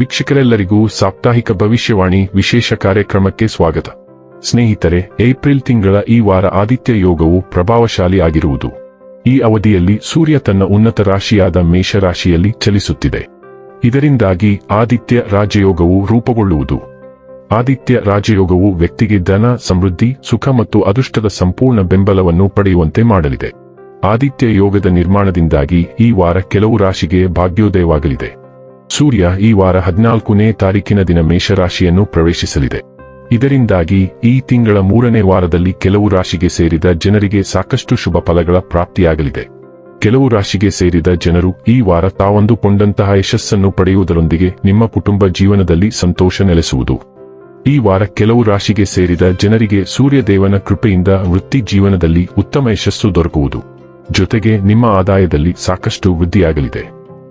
ವೀಕ್ಷಕರೆಲ್ಲರಿಗೂ ಸಾಪ್ತಾಹಿಕ ಭವಿಷ್ಯವಾಣಿ ವಿಶೇಷ ಕಾರ್ಯಕ್ರಮಕ್ಕೆ ಸ್ವಾಗತ. ಸ್ನೇಹಿತರೆ, ಏಪ್ರಿಲ್ ತಿಂಗಳ ಈ ವಾರ ಆದಿತ್ಯ ಯೋಗವು ಪ್ರಭಾವಶಾಲಿ ಆಗಿರುವುದು. ಈ ಅವಧಿಯಲ್ಲಿ ಸೂರ್ಯ ತನ್ನ ಉನ್ನತ ರಾಶಿಯಾದ ಮೇಷರಾಶಿಯಲ್ಲಿ ಚಲಿಸುತ್ತಿದೆ. ಇದರಿಂದಾಗಿ ಆದಿತ್ಯ ರಾಜಯೋಗವು ರೂಪುಗೊಳ್ಳುವುದು. ಆದಿತ್ಯ ರಾಜಯೋಗವು ವ್ಯಕ್ತಿಗೆ ಧನ, ಸಮೃದ್ಧಿ, ಸುಖ ಮತ್ತು ಅದೃಷ್ಟದ ಸಂಪೂರ್ಣ ಬೆಂಬಲವನ್ನು ಪಡೆಯುವಂತೆ ಮಾಡಲಿದೆ. ಆದಿತ್ಯ ಯೋಗದ ನಿರ್ಮಾಣದಿಂದಾಗಿ ಈ ವಾರ ಕೆಲವು ರಾಶಿಗೆ ಭಾಗ್ಯೋದಯವಾಗಲಿದೆ. ಸೂರ್ಯ ಈ ವಾರ ಹದಿನಾಲ್ಕನೇ ತಾರೀಕಿನ ದಿನ ಮೇಷರಾಶಿಯನ್ನು ಪ್ರವೇಶಿಸಲಿದೆ. ಇದರಿಂದಾಗಿ ಈ ತಿಂಗಳ ಮೂರನೇ ವಾರದಲ್ಲಿ ಕೆಲವು ರಾಶಿಗೆ ಸೇರಿದ ಜನರಿಗೆ ಸಾಕಷ್ಟು ಶುಭ ಫಲಗಳ ಪ್ರಾಪ್ತಿಯಾಗಲಿದೆ. ಕೆಲವು ರಾಶಿಗೆ ಸೇರಿದ ಜನರು ಈ ವಾರ ತಾವಂದುಕೊಂಡಂತಹ ಯಶಸ್ಸನ್ನು ಪಡೆಯುವುದರೊಂದಿಗೆ ನಿಮ್ಮ ಕುಟುಂಬ ಜೀವನದಲ್ಲಿ ಸಂತೋಷ ನೆಲೆಸುವುದು. ಈ ವಾರ ಕೆಲವು ರಾಶಿಗೆ ಸೇರಿದ ಜನರಿಗೆ ಸೂರ್ಯದೇವನ ಕೃಪೆಯಿಂದ ವೃತ್ತಿ ಜೀವನದಲ್ಲಿ ಉತ್ತಮ ಯಶಸ್ಸು ದೊರಕುವುದು. ಜೊತೆಗೆ ನಿಮ್ಮ ಆದಾಯದಲ್ಲಿ ಸಾಕಷ್ಟು ವೃದ್ಧಿಯಾಗಲಿದೆ.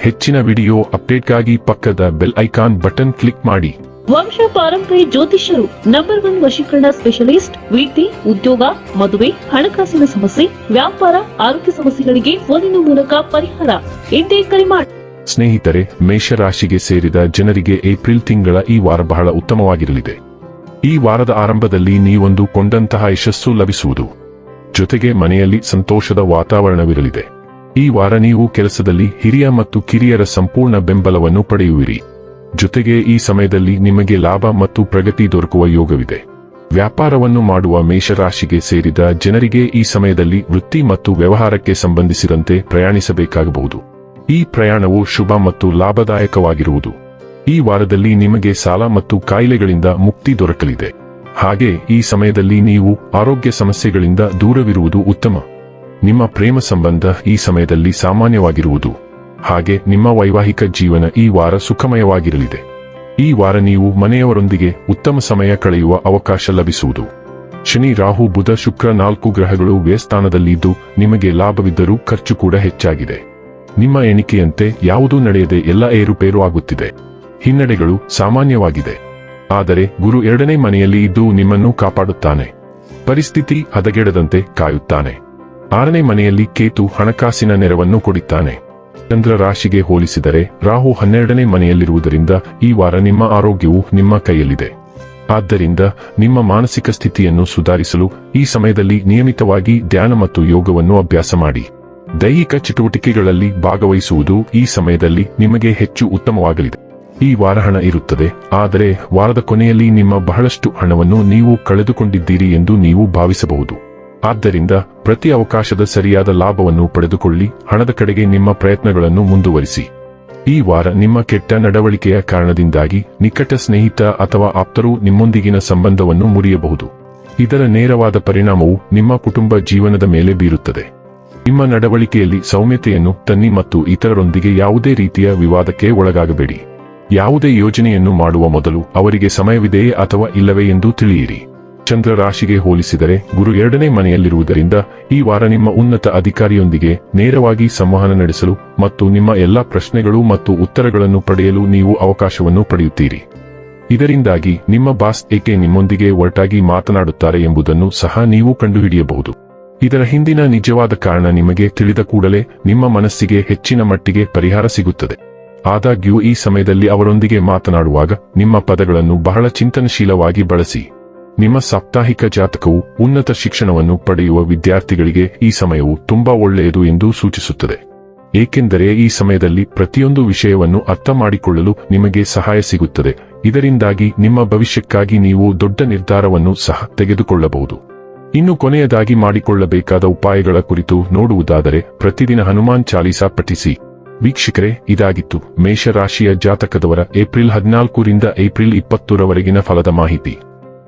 ಹೆಚ್ಚಿನ ವಿಡಿಯೋ ಅಪ್ಡೇಟ್ಗಾಗಿ ಪಕ್ಕದ ಬೆಲ್ ಐಕಾನ್ ಬಟನ್ ಕ್ಲಿಕ್ ಮಾಡಿ. ವಂಶ ಪಾರಂಪರಿ ಜ್ಯೋತಿಷ್ಯರು ನಂಬರ್ ಒನ್ ವಶೀಕರಣ ಸ್ಪೆಷಲಿಸ್ಟ್ ವೀಟಿ ಉದ್ಯೋಗ ಮದುವೆ ಹಣಕಾಸಿನ ಸಮಸ್ಯೆ ವ್ಯಾಪಾರ ಆರೋಗ್ಯ ಸಮಸ್ಯೆಗಳಿಗೆ ಫೋನಿನ ಮೂಲಕ ಪರಿಹಾರ. ಎಂದೇ ಕರೆ ಮಾಡಿ ಸ್ನೇಹಿತರೆ ಮೇಷರಾಶಿಗೆ ಸೇರಿದ ಜನರಿಗೆ ಏಪ್ರಿಲ್ ತಿಂಗಳ ಈ ವಾರ ಬಹಳ ಉತ್ತಮವಾಗಿರಲಿದೆ. ಈ ವಾರದ ಆರಂಭದಲ್ಲಿ ನೀವೊಂದು ಕೊಂಡಂತಹ ಯಶಸ್ಸು ಲಭಿಸುವುದು. ಜೊತೆಗೆ ಮನೆಯಲ್ಲಿ ಸಂತೋಷದ ವಾತಾವರಣವಿರಲಿದೆ. ಈ ವಾರ ನೀವು ಕೆಲಸದಲ್ಲಿ ಹಿರಿಯ ಮತ್ತು ಕಿರಿಯರ ಸಂಪೂರ್ಣ ಬೆಂಬಲವನ್ನು ಪಡೆಯುವಿರಿ. ಜೊತೆಗೆ ಈ ಸಮಯದಲ್ಲಿ ನಿಮಗೆ ಲಾಭ ಮತ್ತು ಪ್ರಗತಿ ದೊರಕುವ ಯೋಗವಿದೆ. ವ್ಯಾಪಾರವನ್ನು ಮಾಡುವ ಮೇಷರಾಶಿಗೆ ಸೇರಿದ ಜನರಿಗೆ ಈ ಸಮಯದಲ್ಲಿ ವೃತ್ತಿ ಮತ್ತು ವ್ಯವಹಾರಕ್ಕೆ ಸಂಬಂಧಿಸಿದಂತೆ ಪ್ರಯಾಣಿಸಬೇಕಾಗಬಹುದು. ಈ ಪ್ರಯಾಣವು ಶುಭ ಮತ್ತು ಲಾಭದಾಯಕವಾಗಿರುವುದು. ಈ ವಾರದಲ್ಲಿ ನಿಮಗೆ ಸಾಲ ಮತ್ತು ಕಾಯಿಲೆಗಳಿಂದ ಮುಕ್ತಿ ದೊರಕಲಿದೆ. ಹಾಗೆ ಈ ಸಮಯದಲ್ಲಿ ನೀವು ಆರೋಗ್ಯ ಸಮಸ್ಯೆಗಳಿಂದ ದೂರವಿರುವುದು ಉತ್ತಮ. ನಿಮ್ಮ ಪ್ರೇಮ ಸಂಬಂಧ ಈ ಸಮಯದಲ್ಲಿ ಸಾಮಾನ್ಯವಾಗಿರುವುದು. ಹಾಗೆ ನಿಮ್ಮ ವೈವಾಹಿಕ ಜೀವನ ಈ ವಾರ ಸುಖಮಯವಾಗಿರಲಿದೆ. ಈ ವಾರ ನೀವು ಮನೆಯವರೊಂದಿಗೆ ಉತ್ತಮ ಸಮಯ ಕಳೆಯುವ ಅವಕಾಶ ಲಭಿಸುವುದು. ಶನಿ, ರಾಹು, ಬುಧ, ಶುಕ್ರ ನಾಲ್ಕು ಗ್ರಹಗಳು ವ್ಯಸ್ಥಾನದಲ್ಲಿದ್ದು ನಿಮಗೆ ಲಾಭವಿದ್ದರೂ ಖರ್ಚು ಕೂಡ ಹೆಚ್ಚಾಗಿದೆ. ನಿಮ್ಮ ಎಣಿಕೆಯಂತೆ ಯಾವುದೂ ನಡೆಯದೆ ಎಲ್ಲ ಏರುಪೇರು ಆಗುತ್ತಿದೆ. ಹಿನ್ನಡೆಗಳು ಸಾಮಾನ್ಯವಾಗಿದೆ. ಆದರೆ ಗುರು ಎರಡನೇ ಮನೆಯಲ್ಲಿ ಇದ್ದು ನಿಮ್ಮನ್ನು ಕಾಪಾಡುತ್ತಾನೆ. ಪರಿಸ್ಥಿತಿ ಹದಗೆಡದಂತೆ ಕಾಯುತ್ತಾನೆ. ಆರನೇ ಮನೆಯಲ್ಲಿ ಕೇತು ಹಣಕಾಸಿನ ನೆರವನ್ನು ಕೊಡುತ್ತಾನೆ ಚಂದ್ರ ರಾಶಿಗೆ ಹೋಲಿಸಿದರೆ ರಾಹು ಹನ್ನೆರಡನೇ ಮನೆಯಲ್ಲಿರುವುದರಿಂದ ಈ ವಾರ ನಿಮ್ಮ ಆರೋಗ್ಯವು ನಿಮ್ಮ ಕೈಯಲ್ಲಿದೆ. ಆದ್ದರಿಂದ ನಿಮ್ಮ ಮಾನಸಿಕ ಸ್ಥಿತಿಯನ್ನು ಸುಧಾರಿಸಲು ಈ ಸಮಯದಲ್ಲಿ ನಿಯಮಿತವಾಗಿ ಧ್ಯಾನ ಮತ್ತು ಯೋಗವನ್ನು ಅಭ್ಯಾಸ ಮಾಡಿ. ದೈಹಿಕ ಚಟುವಟಿಕೆಗಳಲ್ಲಿ ಭಾಗವಹಿಸುವುದು ಈ ಸಮಯದಲ್ಲಿ ನಿಮಗೆ ಹೆಚ್ಚು ಉತ್ತಮವಾಗಲಿದೆ. ಈ ವಾರ ಹಣ ಇರುತ್ತದೆ, ಆದರೆ ವಾರದ ಕೊನೆಯಲ್ಲಿ ನಿಮ್ಮ ಬಹಳಷ್ಟು ಹಣವನ್ನು ನೀವು ಕಳೆದುಕೊಂಡಿದ್ದೀರಿ ಎಂದು ನೀವು ಭಾವಿಸಬಹುದು. ಆದ್ದರಿಂದ ಪ್ರತಿ ಅವಕಾಶದ ಸರಿಯಾದ ಲಾಭವನ್ನು ಪಡೆದುಕೊಳ್ಳಿ, ಹಣದ ಕಡೆಗೆ ನಿಮ್ಮ ಪ್ರಯತ್ನಗಳನ್ನು ಮುಂದುವರಿಸಿ. ಈ ವಾರ ನಿಮ್ಮ ಕೆಟ್ಟ ನಡವಳಿಕೆಯ ಕಾರಣದಿಂದಾಗಿ ನಿಕಟ ಸ್ನೇಹಿತ ಅಥವಾ ಆಪ್ತರು ನಿಮ್ಮೊಂದಿಗಿನ ಸಂಬಂಧವನ್ನು ಮುರಿಯಬಹುದು. ಇದರ ನೇರವಾದ ಪರಿಣಾಮವು ನಿಮ್ಮ ಕುಟುಂಬ ಜೀವನದ ಮೇಲೆ ಬೀರುತ್ತದೆ. ನಿಮ್ಮ ನಡವಳಿಕೆಯಲ್ಲಿ ಸೌಮ್ಯತೆಯನ್ನು ತನ್ನಿ ಮತ್ತು ಇತರರೊಂದಿಗೆ ಯಾವುದೇ ರೀತಿಯ ವಿವಾದಕ್ಕೆ ಒಳಗಾಗಬೇಡಿ. ಯಾವುದೇ ಯೋಜನೆಯನ್ನು ಮಾಡುವ ಮೊದಲು ಅವರಿಗೆ ಸಮಯವಿದೆಯೇ ಅಥವಾ ಇಲ್ಲವೇ ಎಂದು ತಿಳಿಯಿರಿ. ಚಂದ್ರ ರಾಶಿಗೆ ಹೋಲಿಸಿದರೆ ಗುರು ಎರಡನೇ ಮನೆಯಲ್ಲಿರುವುದರಿಂದ ಈ ವಾರ ನಿಮ್ಮ ಉನ್ನತ ಅಧಿಕಾರಿಯೊಂದಿಗೆ ನೇರವಾಗಿ ಸಂವಹನ ನಡೆಸಲು ಮತ್ತು ನಿಮ್ಮ ಎಲ್ಲಾ ಪ್ರಶ್ನೆಗಳು ಮತ್ತು ಉತ್ತರಗಳನ್ನು ಪಡೆಯಲು ನೀವು ಅವಕಾಶವನ್ನು ಪಡೆಯುತ್ತೀರಿ. ಇದರಿಂದಾಗಿ ನಿಮ್ಮ ಬಾಸ್ ಏಕೆ ನಿಮ್ಮೊಂದಿಗೆ ಒಟ್ಟಾಗಿ ಮಾತನಾಡುತ್ತಾರೆ ಎಂಬುದನ್ನು ಸಹ ನೀವು ಕಂಡುಹಿಡಿಯಬಹುದು. ಇದರ ಹಿಂದಿನ ನಿಜವಾದ ಕಾರಣ ನಿಮಗೆ ತಿಳಿದ ಕೂಡಲೇ ನಿಮ್ಮ ಮನಸ್ಸಿಗೆ ಹೆಚ್ಚಿನ ಮಟ್ಟಿಗೆ ಪರಿಹಾರ ಸಿಗುತ್ತದೆ. ಆದಾಗ್ಯೂ ಈ ಸಮಯದಲ್ಲಿ ಅವರೊಂದಿಗೆ ಮಾತನಾಡುವಾಗ ನಿಮ್ಮ ಪದಗಳನ್ನು ಬಹಳ ಚಿಂತನಶೀಲವಾಗಿ ಬಳಸಿ. ನಿಮ್ಮ ಸಾಪ್ತಾಹಿಕ ಜಾತಕವು ಉನ್ನತ ಶಿಕ್ಷಣವನ್ನು ಪಡೆಯುವ ವಿದ್ಯಾರ್ಥಿಗಳಿಗೆ ಈ ಸಮಯವು ತುಂಬಾ ಒಳ್ಳೆಯದು ಎಂದು ಸೂಚಿಸುತ್ತದೆ. ಏಕೆಂದರೆ ಈ ಸಮಯದಲ್ಲಿ ಪ್ರತಿಯೊಂದು ವಿಷಯವನ್ನು ಅರ್ಥ ಮಾಡಿಕೊಳ್ಳಲು ನಿಮಗೆ ಸಹಾಯ ಸಿಗುತ್ತದೆ. ಇದರಿಂದಾಗಿ ನಿಮ್ಮ ಭವಿಷ್ಯಕ್ಕಾಗಿ ನೀವು ದೊಡ್ಡ ನಿರ್ಧಾರವನ್ನು ಸಹ ತೆಗೆದುಕೊಳ್ಳಬಹುದು. ಇನ್ನು ಕೊನೆಯದಾಗಿ ಮಾಡಿಕೊಳ್ಳಬೇಕಾದ ಉಪಾಯಗಳ ಕುರಿತು ನೋಡುವುದಾದರೆ ಪ್ರತಿದಿನ ಹನುಮಾನ್ ಚಾಲೀಸಾ ಪಠಿಸಿ. ವೀಕ್ಷಕರೇ, ಇದಾಗಿತ್ತು ಮೇಷರಾಶಿಯ ಜಾತಕದವರ ಏಪ್ರಿಲ್ ಹದಿನಾಲ್ಕರಿಂದ ಏಪ್ರಿಲ್ ಇಪ್ಪತ್ತರವರೆಗಿನ ಫಲದ ಮಾಹಿತಿ.